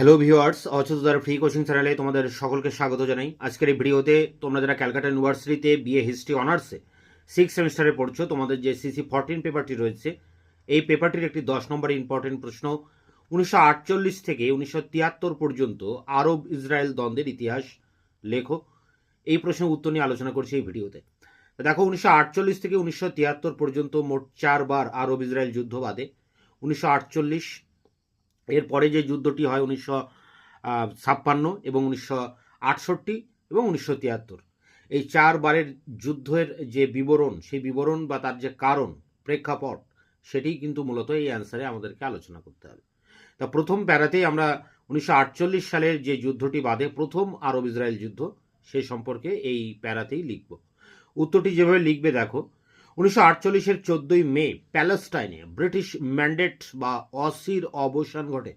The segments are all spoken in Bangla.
হ্যালো ভিউয়ার্স অচুতার ফ্রি কোচিং চ্যানেলে তোমাদের সকলকে স্বাগত জানাই। আজকের এই ভিডিওতে তোমরা যারা ক্যালকাটা ইউনিভার্সিটিতে বিএ হিস্ট্রি অনার্সে সিক্স সেমিস্টারে পড়ছো, তোমাদের যে সিসি ফোরটিন পেপারটি রয়েছে, এই পেপারটির একটি দশ নম্বর ইম্পর্টেন্ট প্রশ্ন। উনিশশো আটচল্লিশ থেকে উনিশশো তিয়াত্তর পর্যন্ত আরব ইসরায়েল দ্বন্দ্বের ইতিহাস লেখো। এই প্রশ্নের উত্তর নিয়ে আলোচনা করছি এই ভিডিওতে। দেখো, উনিশশো আটচল্লিশ থেকে উনিশশো তিয়াত্তর পর্যন্ত মোট চারবার আরব ইসরায়েল যুদ্ধ বাদে। উনিশশো আটচল্লিশ এরপরে যে যুদ্ধটি হয় উনিশশো ছাপ্পান্ন এবং উনিশশো আটষট্টি এবং উনিশশো তিয়াত্তর। এই চারবারের যুদ্ধের যে বিবরণ, সেই বিবরণ বা তার যে কারণ, প্রেক্ষাপট সেটি কিন্তু মূলত এই অ্যান্সারে আমাদেরকে আলোচনা করতে হবে। তা প্রথম প্যারাতেই আমরা উনিশশো আটচল্লিশ সালের যে যুদ্ধটি বাদে প্রথম আরব ইসরায়েল যুদ্ধ, সে সম্পর্কে এই প্যারাতেই লিখব। উত্তরটি যেভাবে লিখবে, দেখো উনিশশো আটচল্লিশের চোদ্দই মে প্যালেস্টাইনে ব্রিটিশ ম্যান্ডেট বা অসির অবসান ঘটে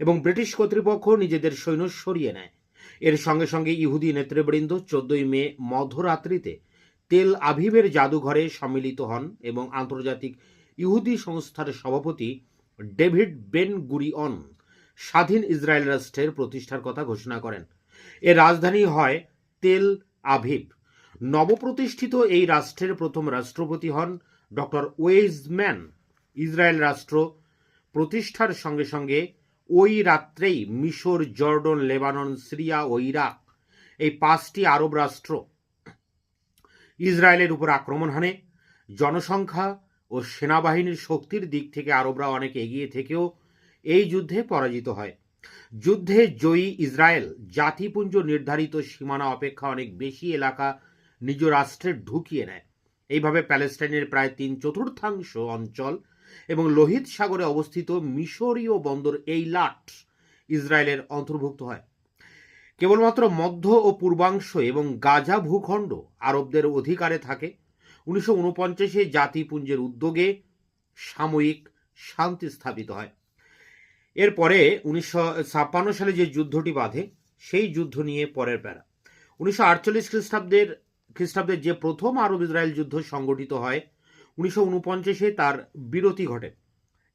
এবং ব্রিটিশ কর্তৃপক্ষ নিজেদের সৈন্য সরিয়ে নেয়। এর সঙ্গে সঙ্গে ইহুদি নেতৃবৃন্দ চোদ্দই মে মধ্যরাত্রিতে তেল আভিবের জাদুঘরে সম্মিলিত হন এবং আন্তর্জাতিক ইহুদি সংস্থার সভাপতি ডেভিড বেন গুরিয়ন স্বাধীন ইসরায়েল রাষ্ট্রের প্রতিষ্ঠার কথা ঘোষণা করেন। এর রাজধানী হয় তেল আভিব নবপ্রতিষ্ঠিত এই রাষ্ট্রের প্রথম রাষ্ট্রপতি হন ডক্টর ওয়েজম্যান। ইসরায়েল রাষ্ট্র প্রতিষ্ঠার সঙ্গে সঙ্গে ওই রাত্রেই মিশর, জর্ডন, লেবানন, সিরিয়া ও ইরাক এই পাঁচটি আরব রাষ্ট্র ইসরায়েলের উপর আক্রমণ হানে। জনসংখ্যা ও সেনাবাহিনীর শক্তির দিক থেকে আরবরা অনেক এগিয়ে থেকেও এই যুদ্ধে পরাজিত হয়। যুদ্ধে জয়ী ইসরায়েল জাতিপুঞ্জ নির্ধারিত সীমানা অপেক্ষা অনেক বেশি এলাকা নিজ রাষ্ট্রে ঢুকিয়ে নেয়। এইভাবে প্যালেস্টাইনের প্রায় তিন চতুর্থাংশ অঞ্চল এবং লোহিত সাগরে অবস্থিত মিশরীয় বন্দর এইলাট ইসরায়েলের অন্তর্ভুক্ত হয়। কেবলমাত্র মধ্য ও পূর্বাংশ এবং গাজা ভূখণ্ড আরবদের অধিকারে থাকে। উনিশশো উনপঞ্চাশে জাতিপুঞ্জের উদ্যোগে সাময়িক শান্তি স্থাপিত হয়। এরপরে উনিশশো ছাপ্পান্ন সালে যে যুদ্ধটি বাঁধে, সেই যুদ্ধ নিয়ে পরের প্যারা। উনিশশো আটচল্লিশ খ্রিস্টাব্দের খ্রিস্টাব্দের যে প্রথম আরব ইসরায়েল যুদ্ধ সংগঠিত হয়, উনিশশো উনপঞ্চাশে তার বিরতি ঘটে।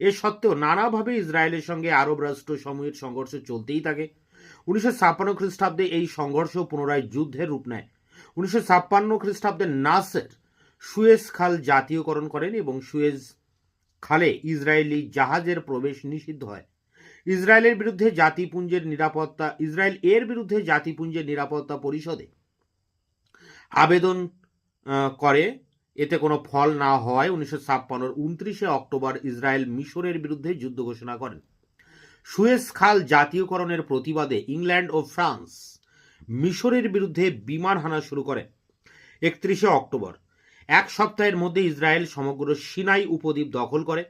এ সত্ত্বেও নানাভাবে ইসরায়েলের সঙ্গে আরব রাষ্ট্র সমূহের সংঘর্ষ চলতেই থাকে। উনিশশো ছাপ্পান্ন খ্রিস্টাব্দে এই সংঘর্ষ পুনরায় যুদ্ধের রূপ নেয়। উনিশশো ছাপ্পান্ন খ্রিস্টাব্দে নাসের সুয়েজ খাল জাতীয়করণ করেন এবং সুয়েজ খালে ইসরায়েলি জাহাজের প্রবেশ নিষিদ্ধ হয়। ইসরায়েলের বিরুদ্ধে জাতিপুঞ্জের নিরাপত্তা, ইসরায়েল এর বিরুদ্ধে জাতিপুঞ্জের নিরাপত্তা পরিষদে আবেদন করে। এতে কোনো ফল না হওয়ায় উনিশশো ছাপ্পান্নর উনত্রিশে অক্টোবর ইসরায়েল মিশরের বিরুদ্ধে যুদ্ধ ঘোষণা করেন। সুয়েজ খাল জাতীয়করণের প্রতিবাদে ইংল্যান্ড ও ফ্রান্স মিশরের বিরুদ্ধে বিমান হানা শুরু করে একত্রিশে অক্টোবর। এক সপ্তাহের মধ্যে ইসরায়েল সমগ্র সিনাই উপদ্বীপ দখল করে।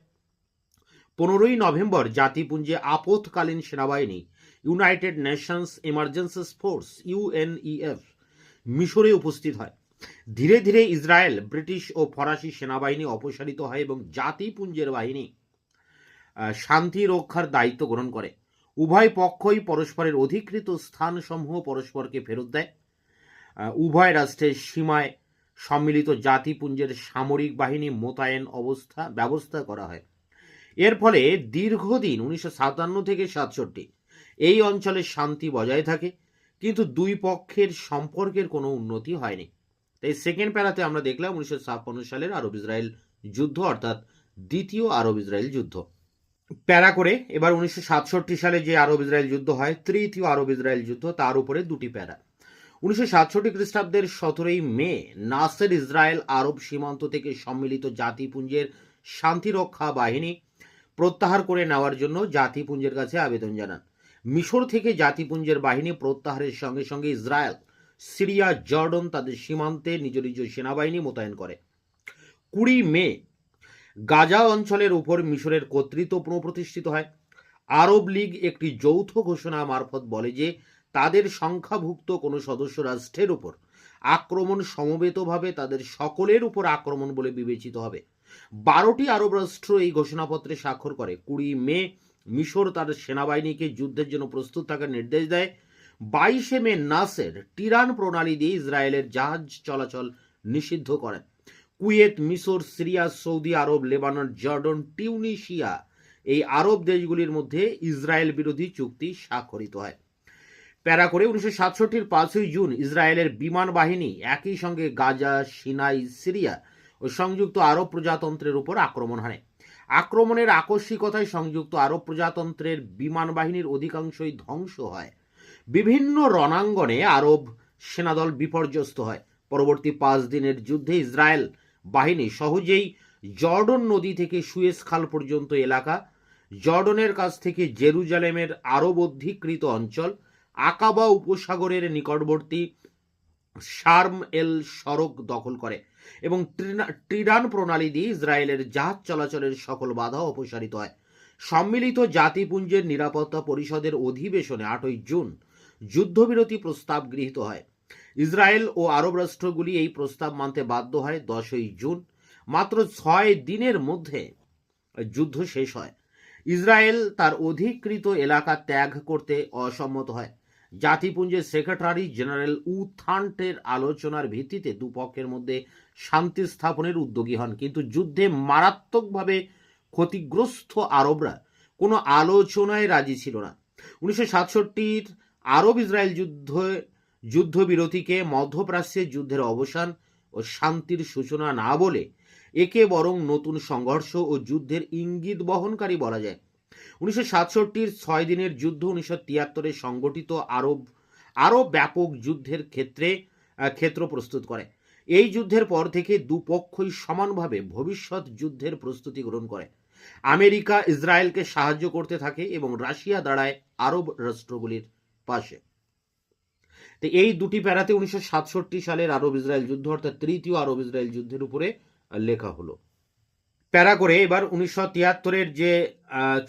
পনেরোই নভেম্বর জাতিপুঞ্জে আপতকালীন সেনাবাহিনী, United Nations Emergency Force, UNEF মিশরে উপস্থিত হয়। ধীরে ধীরে ইসরায়েল, ব্রিটিশ ও ফরাসি সেনাবাহিনী অপসারিত হয় এবং জাতিপুঞ্জের বাহিনী শান্তি রক্ষার দায়িত্ব গ্রহণ করে। উভয় পক্ষই পরস্পরের অধিকৃত স্থানসমূহ পরস্পরকে ফেরত দেয়। উভয় রাষ্ট্রের সীমায় সম্মিলিত জাতিপুঞ্জের সামরিক বাহিনী মোতায়েন অবস্থা, ব্যবস্থা করা হয়। এর ফলে দীর্ঘদিন, উনিশশো সাতান্ন থেকে সাতষট্টি, এই অঞ্চলে শান্তি বজায় থাকে। কিন্তু দুই পক্ষের সম্পর্কের কোনো উন্নতি হয়নি। তাই সেকেন্ড প্যারাতে আমরা দেখলাম উনিশশো ছাপ্পান্ন সালের আরব ইসরায়েল যুদ্ধ, অর্থাৎ দ্বিতীয় আরব ইসরায়েল যুদ্ধ। প্যারা করে এবার উনিশশো সাতষট্টি সালে যে আরব ইসরায়েল যুদ্ধ হয়, তৃতীয় আরব ইসরায়েল যুদ্ধ, তার উপরে দুটি প্যারা। উনিশশো সাতষট্টি খ্রিস্টাব্দের সতেরোই মে নাসের ইসরায়েল আরব সীমান্ত থেকে সম্মিলিত জাতিপুঞ্জের শান্তিরক্ষা বাহিনী প্রত্যাহার করে নেওয়ার জন্য জাতিপুঞ্জের কাছে আবেদন জানান। মিশর থেকে জাতিপুঞ্জের বাহিনী প্রত্যাহারের সঙ্গে সঙ্গে ইসরায়েল, সিরিয়া, জর্ডন তাদের সীমান্তে নিজ নিজ সেনাবাহিনী মোতায়েন করে। কুড়ি মে গাজা অঞ্চলের উপর মিশরের কর্তৃত্ব পুনঃপ্রতিষ্ঠিত হয়। আরব লীগ একটি যৌথ ঘোষণা মারফত বলে যে, তাদের সংখ্যাভুক্ত কোনো সদস্য রাষ্ট্রের উপর আক্রমণ সমবেতভাবে তাদের সকলের উপর আক্রমণ বলে বিবেচিত হবে। বারোটি আরব রাষ্ট্র এই ঘোষণাপত্রে স্বাক্ষর করে। কুড়ি মে মিশর তার সেনাবাহিনীকে যুদ্ধের জন্য প্রস্তুত থাকার নির্দেশ দেয়। বাইশে মে নাসের টিরান প্রণালী দিয়ে ইসরায়েলের জাহাজ চলাচল নিষিদ্ধ করেন কুয়েত, মিশর, সিরিয়া, সৌদি আরব, লেবানন, জর্ডন, টিউনিশিয়া এই আরব দেশগুলির মধ্যে ইসরায়েল বিরোধী চুক্তি স্বাক্ষরিত হয়। প্যারা করে উনিশশো সাতষট্টির পাঁচই জুন ইসরায়েলের বিমান বাহিনী একই সঙ্গে গাজা, সিনাই, সিরিয়া ও সংযুক্ত আরব প্রজাতন্ত্রের উপর আক্রমণ হানে। আক্রমণের আকস্মিকতায় সংযুক্ত আরব প্রজাতন্ত্রের বিমান বাহিনীর অধিকাংশই ধ্বংস হয়। বিভিন্ন রণাঙ্গনে আরব সেনাদল বিপর্যস্ত হয়। পরবর্তী পাঁচ দিনের যুদ্ধে ইসরায়েল বাহিনী সহজেই জর্ডন নদী থেকে সুয়েজ খাল পর্যন্ত এলাকা, জর্ডনের কাছ থেকে জেরুজালেমের আরব অধিকৃত অঞ্চল, আকাবা উপসাগরের নিকটবর্তী শার্ম এল সড়ক দখল করে এবং ট্রিডান প্রণালী দিয়ে ইসরায়েলের জাহাজ চলাচলের সকল বাধা অপসারিত হয়। সম্মিলিত জাতিপুঞ্জের নিরাপত্তা পরিষদের অধিবেশনে আটই জুন যুদ্ধবিরতি প্রস্তাব গৃহীত হয়। ইসরায়েল ও আরব রাষ্ট্রগুলি এই প্রস্তাব মানতে বাধ্য হয় দশই জুন। মাত্র ছয় দিনের মধ্যে যুদ্ধ শেষ হয়। ইসরায়েল তার অধিকৃত এলাকা ত্যাগ করতে অসম্মত হয়। জাতিপুঞ্জের সেক্রেটারি জেনারেল উথান্টের আলোচনার ভিত্তিতে দুপক্ষের মধ্যে শান্তি স্থাপনের উদ্যোগী হন। কিন্তু যুদ্ধে মারাত্মকভাবে ক্ষতিগ্রস্ত আরবরা কোনো আলোচনায় রাজি ছিল না। উনিশশো সাতষট্টির আরব ইসরায়েল যুদ্ধ, যুদ্ধবিরতিকে মধ্যপ্রাচ্যের যুদ্ধের অবসান ও শান্তির সূচনা না বলে একে বরং নতুন সংঘর্ষ ও যুদ্ধের ইঙ্গিত বহনকারী বলা যায়। উনিশশো ছয় দিনের যুদ্ধ উনিশশো তিয়াত্তরে সংগঠিত আরব, আরও ব্যাপক যুদ্ধের ক্ষেত্রে ক্ষেত্র প্রস্তুত করে। এই যুদ্ধের পর থেকে দুপক্ষই সমানভাবে ভবিষ্যৎ যুদ্ধের প্রস্তুতি গ্রহণ করে। আমেরিকা ইসরায়েলকে সাহায্য করতে থাকে এবং রাশিয়া দাঁড়ায় আরব রাষ্ট্রগুলির পাশে। তো এই দুটি প্যারাতে উনিশশো সাতষট্টি সালের আরব ইসরায়েল যুদ্ধ, অর্থাৎ তৃতীয় আরব ইসরায়েল যুদ্ধের উপরে লেখা হলো। প্যারা করে এবার উনিশশো তিয়াত্তরের যে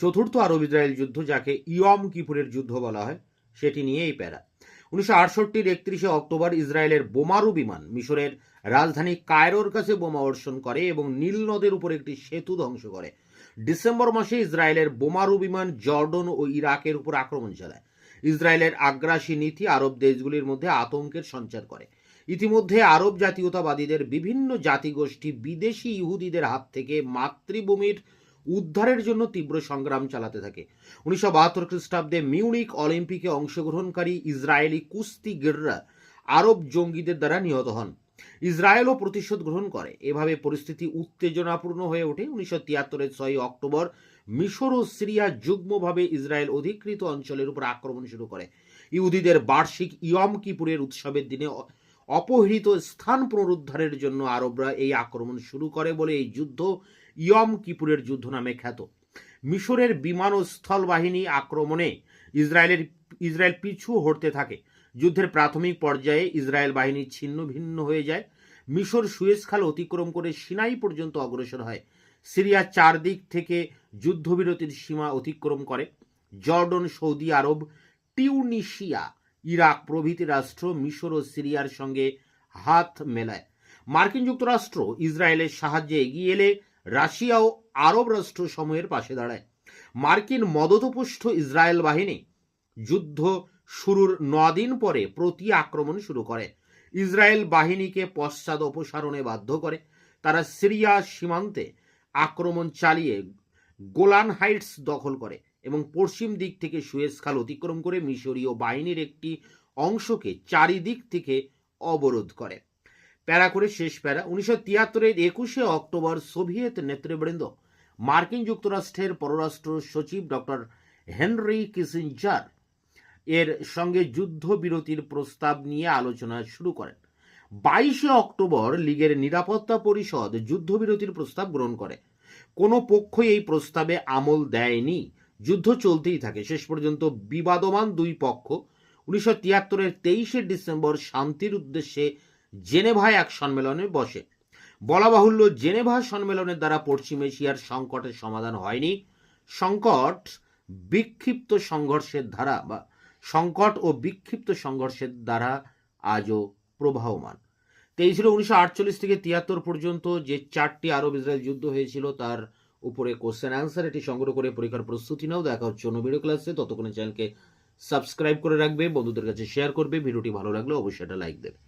চতুর্থ আরব ইসরায়েল যুদ্ধ, যাকে ইয়ম কিপুরের যুদ্ধ বলা হয়, সেটি নিয়ে এই প্যারা। উনিশশো আটষট্টির একত্রিশে অক্টোবর ইসরায়েলের বোমারু বিমান মিশরের রাজধানী কায়রোর কাছে বোমা বর্ষণ করে এবং নীল নদের উপর একটি সেতু ধ্বংস করে। ডিসেম্বর মাসে ইসরায়েলের বোমারু বিমান জর্ডন ও ইরাকের উপর আক্রমণ চালায়। ইসরায়েলের আগ্রাসী নীতি আরব দেশগুলির মধ্যে আতঙ্কের সঞ্চার করে। ইতিমধ্যে আরব জাতীয়তাবাদীদের বিভিন্ন জাতিগোষ্ঠী বিদেশি ইহুদিদের হাত থেকে মাতৃভূমির উদ্ধারের জন্য তীব্র সংগ্রাম চালাতে থাকে। উনিশশো বাহাত্তর খ্রিস্টাব্দে মিউনিক অলিম্পিকে অংশগ্রহণকারী ইসরায়েলি কুস্তিগিররা আরব জঙ্গিদের দ্বারা নিহত হন। ইসরায়েলও প্রতিশোধ গ্রহণ করে। এভাবে পরিস্থিতি উত্তেজনাপূর্ণ হয়ে ওঠে। উনিশশো তিয়াত্তরের ছয় অক্টোবর মিশর ও সিরিয়া যুগ্মভাবে ইসরায়েল অধিকৃত অঞ্চলের উপর আক্রমণ শুরু করে। ইহুদিদের বার্ষিক ইয়ম কিপুরের উৎসবের দিনে অপহৃত স্থান পুনরুদ্ধারের জন্য আরবরা এই আক্রমণ শুরু করে বলে এই যুদ্ধ ইয়ম কিপুরের যুদ্ধ নামে খ্যাত। মিশরের বিমান ও স্থল বাহিনী আক্রমণে ইসরায়েলের, ইসরায়েল পিছু হটতে থাকে। যুদ্ধের প্রাথমিক পর্যায়ে ইসরায়েল বাহিনী ছিন্ন ভিন্ন হয়ে যায়। মিশর সুয়েজ খাল অতিক্রম করে সিনাই পর্যন্ত অগ্রসর হয়। সিরিয়া চারদিক থেকে যুদ্ধবিরতির সীমা অতিক্রম করে। জর্ডন, সৌদি আরব, টিউনিশিয়া ইরাক প্রভৃতি রাষ্ট্র মিশর ও সিরিয়ার সঙ্গে হাত মেলায়। মার্কিন যুক্তরাষ্ট্র ইসরায়েলের সাহায্যে এগিয়ে এলে রাশিয়া ও আরব রাষ্ট্র সমূহের পাশে দাঁড়ায়। মার্কিন মদতপুষ্ট ইসরায়েল বাহিনী যুদ্ধ শুরুর দিন পরে প্রতি আক্রমণ শুরু করে। ইসরায়েল বাহিনীকে পশ্চাৎ অপসারণে বাধ্য করে। তারা সিরিয়া সীমান্তে আক্রমণ চালিয়ে গোলান হাইটস দখল করে। এবং পশ্চিম দিক থেকে সুয়েজ খাল অতিক্রম করে মিশরীয় বাহিনীর একটি অংশকে চারিদিক থেকে অবরোধ করে। প্যারা করে শেষ প্যারা। উনিশশো তিয়াত্তরের একুশে অক্টোবর সোভিয়েত নেতৃবৃন্দ, মার্কিন যুক্তরাষ্ট্রের পররাষ্ট্র সচিব ডক্টর হেনরি কিসিঞ্জার এর সঙ্গে যুদ্ধবিরতির প্রস্তাব নিয়ে আলোচনা শুরু করেন। বাইশে অক্টোবর লীগের নিরাপত্তা পরিষদ যুদ্ধবিরতির প্রস্তাব গ্রহণ করে। কোনো পক্ষই এই প্রস্তাবে আমল দেয়নি। যুদ্ধ চলতেই থাকে। শেষ পর্যন্ত বিবাদমান দুই পক্ষ উনিশশো তিয়াত্তরের তেইশে ডিসেম্বর শান্তির উদ্দেশ্যে জেনেভায় এক সম্মেলনে বসে। বলা বাহুল্য, জেনেভা সম্মেলনের দ্বারা পশ্চিম এশিয়ার সংকটের সমাধান হয়নি। সংকট বিক্ষিপ্ত সংঘর্ষের ধারা বা সংকট ও বিক্ষিপ্ত সংঘর্ষের দ্বারা আজও প্রবাহমান। তো ছিল উনিশশো আটচল্লিশ থেকে তিয়াত্তর পর্যন্ত যে চারটি আরব ইসরায়েল যুদ্ধ হয়েছিল, তার উপরে কোশ্চেন অ্যান্সার এটি সংগ্রহ করে পরীক্ষার প্রস্তুতি নাও। দেখা হচ্ছে অন্য ভিডিও ক্লাসে ততক্ষণে চ্যানেলকে সাবস্ক্রাইব করে রাখবে। বন্ধুদের কাছে শেয়ার করবে। ভিডিওটি ভালো লাগলে অবশ্যই একটা লাইক দেবে।